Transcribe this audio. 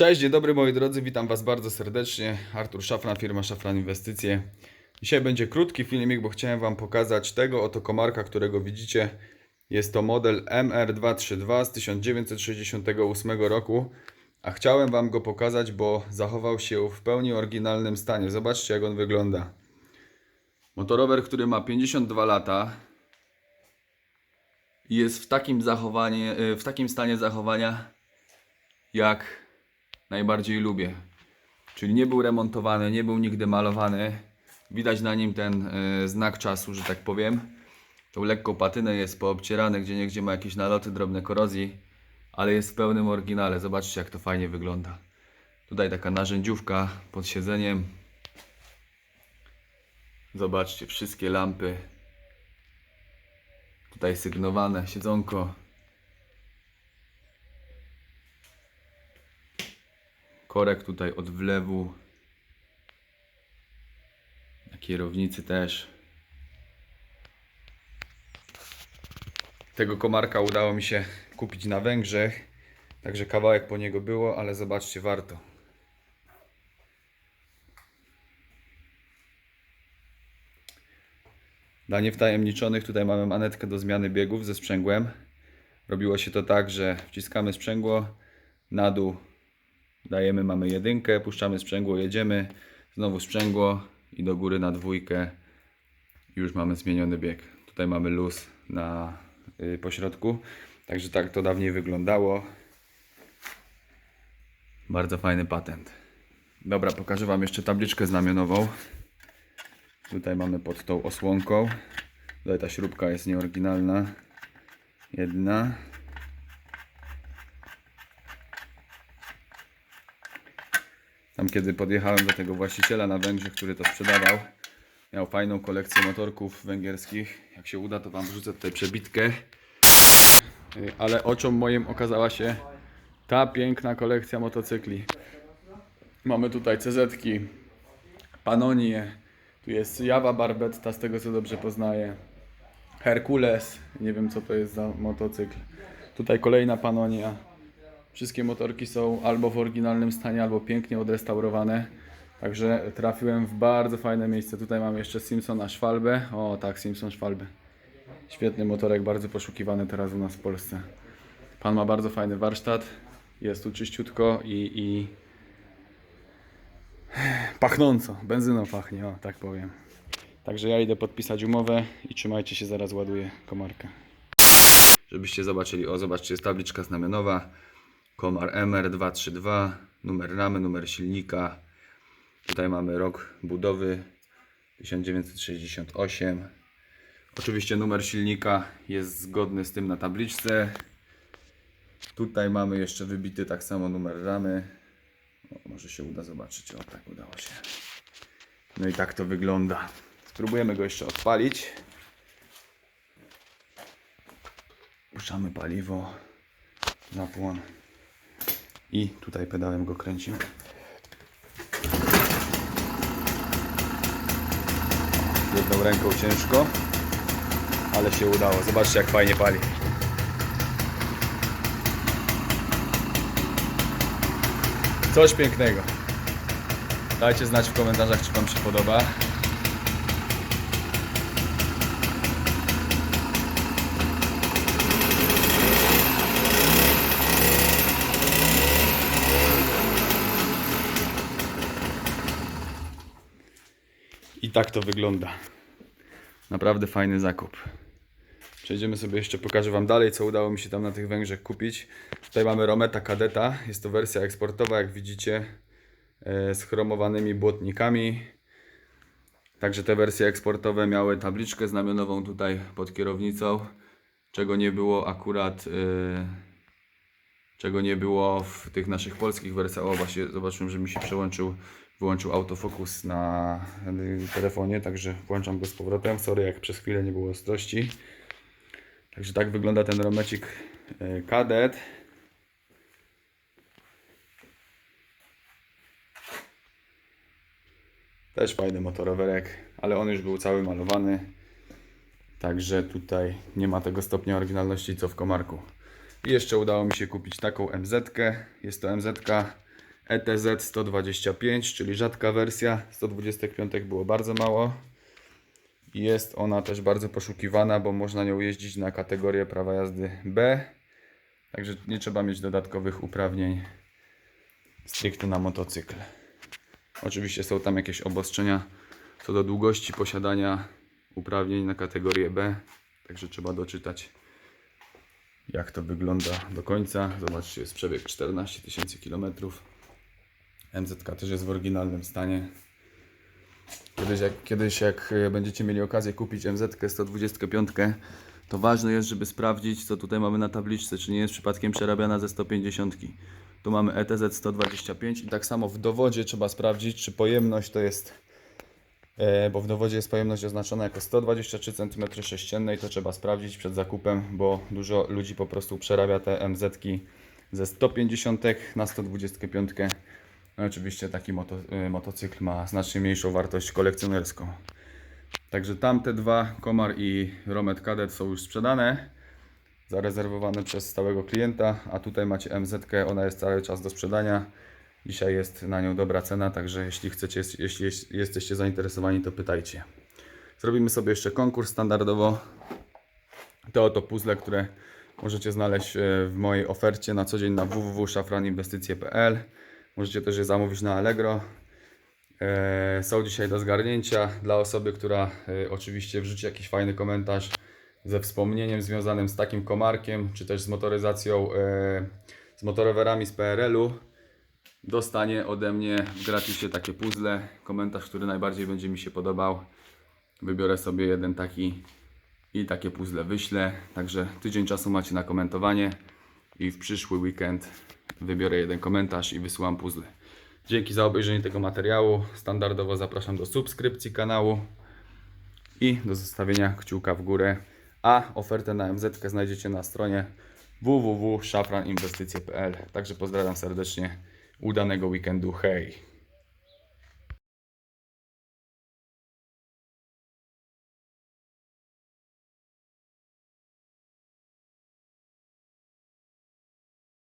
Cześć, dzień dobry moi drodzy, witam Was bardzo serdecznie. Artur Szafran, firma Szafran Inwestycje. Dzisiaj będzie krótki filmik, bo chciałem Wam pokazać tego oto komarka, którego widzicie. Jest to model MR232 z 1968 roku, a chciałem Wam go pokazać, bo zachował się w pełni oryginalnym stanie. Zobaczcie jak on wygląda. Motorower, który ma 52 lata jest w takim, zachowanie, w takim stanie zachowania, jak najbardziej lubię. Czyli nie był remontowany, nie był nigdy malowany. Widać na nim ten e, znak czasu, że tak powiem. Tą lekką patynę jest poobcierane, gdzie niegdzie ma jakieś naloty, drobne korozji, ale jest w pełnym oryginale. Zobaczcie jak to fajnie wygląda. Tutaj taka narzędziówka pod siedzeniem. Zobaczcie, wszystkie lampy. Tutaj sygnowane siedzonko. Korek tutaj od wlewu. Na kierownicy też. Tego komarka udało mi się kupić na Węgrzech. Także kawałek po niego było, ale zobaczcie, warto. Dla niewtajemniczonych tutaj mamy manetkę do zmiany biegów ze sprzęgłem. Robiło się to tak, że wciskamy sprzęgło, na dół Dajemy, mamy jedynkę, puszczamy sprzęgło, jedziemy, znowu sprzęgło i do góry na dwójkę. Już mamy zmieniony bieg. Tutaj mamy luz na y, pośrodku. Także tak to dawniej wyglądało. Bardzo fajny patent. Dobra, pokażę Wam jeszcze tabliczkę znamionową. Tutaj mamy pod tą osłonką. Tutaj ta śrubka jest nieoryginalna. Jedna. Tam kiedy podjechałem do tego właściciela na Węgrzech, który to sprzedawał, miał fajną kolekcję motorków węgierskich. Jak się uda, to Wam wrzucę tutaj przebitkę. Y, Ale oczom moim okazała się ta piękna kolekcja motocykli. Mamy tutaj CZ-ki, Panonie, tu jest Jawa Barbetta, z tego co dobrze poznaję. Herkules, nie wiem co to jest za motocykl. Tutaj kolejna Panonia. Wszystkie motorki są albo w oryginalnym stanie, albo pięknie odrestaurowane. Także trafiłem w bardzo fajne miejsce. Tutaj mamy jeszcze Simpsona Schwalbe. O tak, Simpson Schwalbe. Świetny motorek, bardzo poszukiwany teraz u nas w Polsce. Pan ma bardzo fajny warsztat. Jest tu czyściutko i, i pachnąco. Benzyną pachnie, o tak powiem. Także ja idę podpisać umowę i trzymajcie się, zaraz ładuję komarkę. Żebyście zobaczyli, o zobaczcie, jest tabliczka znamionowa. Komar MR232, numer ramy, numer silnika. Tutaj mamy rok budowy 1968. Oczywiście numer silnika jest zgodny z tym na tabliczce. Tutaj mamy jeszcze wybity tak samo numer ramy. O, może się uda zobaczyć. O, tak udało się. No i tak to wygląda. Spróbujemy go jeszcze odpalić. Puszczamy paliwo. Zapłon. I tutaj pedałem go kręcimy. Jedną ręką ciężko, ale się udało. Zobaczcie jak fajnie pali. Coś pięknego. Dajcie znać w komentarzach, czy Wam się podoba. I tak to wygląda. Naprawdę fajny zakup. Przejdziemy sobie jeszcze, pokażę Wam dalej, co udało mi się tam na tych Węgrzech kupić. Tutaj mamy Rometa Kadeta, jest to wersja eksportowa, jak widzicie, e, z chromowanymi błotnikami. Także te wersje eksportowe miały tabliczkę znamionową tutaj pod kierownicą, czego nie było akurat, e, czego nie było w tych naszych polskich wersjach. O, właśnie zobaczyłem, że mi się przełączył, wyłączył autofokus na telefonie, także włączam go z powrotem. Sorry, jak przez chwilę nie było ostrości. Także tak wygląda ten romecik y, kadet. Też fajny motorowerek, ale on już był cały malowany. Także tutaj nie ma tego stopnia oryginalności co w Komarku. I jeszcze udało mi się kupić taką MZ. -kę. Jest to MZ ETZ 125, czyli rzadka wersja. 125 było bardzo mało. Jest ona też bardzo poszukiwana, bo można nią jeździć na kategorię prawa jazdy B. Także nie trzeba mieć dodatkowych uprawnień stricte na motocykl. Oczywiście są tam jakieś obostrzenia co do długości posiadania uprawnień na kategorię B. Także trzeba doczytać jak to wygląda do końca. Zobaczcie, jest przebieg 14 tysięcy kilometrów. MZK też jest w oryginalnym stanie. Kiedyś jak, kiedyś jak e, będziecie mieli okazję kupić MZ 125, to ważne jest, żeby sprawdzić, co tutaj mamy na tabliczce, czy nie jest przypadkiem przerabiana ze 150. Tu mamy ETZ 125 i tak samo w dowodzie trzeba sprawdzić, czy pojemność to jest, e, bo w dowodzie jest pojemność oznaczona jako 123 cm3 i to trzeba sprawdzić przed zakupem, bo dużo ludzi po prostu przerabia te MZ-ki ze 150 na 125. No oczywiście taki moto, y, motocykl ma znacznie mniejszą wartość kolekcjonerską. Także tamte dwa, Komar i Romet Cadet są już sprzedane, zarezerwowane przez stałego klienta, a tutaj macie MZ, ona jest cały czas do sprzedania. Dzisiaj jest na nią dobra cena, także jeśli chcecie, jeśli jest- jesteście zainteresowani, to pytajcie. Zrobimy sobie jeszcze konkurs standardowo. Te oto puzzle, które możecie znaleźć e, w mojej ofercie na co dzień na www.szafraninwestycje.pl. Możecie też je zamówić na Allegro. E, Są dzisiaj do zgarnięcia dla osoby, która e, oczywiście wrzuci jakiś fajny komentarz ze wspomnieniem związanym z takim komarkiem, czy też z motoryzacją, e, z motorowerami z PRL-u. Dostanie ode mnie w gratisie takie puzzle. Komentarz, który najbardziej będzie mi się podobał. Wybiorę sobie jeden taki i takie puzzle wyślę. Także tydzień czasu macie na komentowanie i w przyszły weekend wybiorę jeden komentarz i wysyłam puzzle. Dzięki za obejrzenie tego materiału. Standardowo zapraszam do subskrypcji kanału i do zostawienia kciuka w górę. A ofertę na MZ znajdziecie na stronie www.szafraninwestycje.pl. Także pozdrawiam serdecznie. Udanego weekendu. Hej!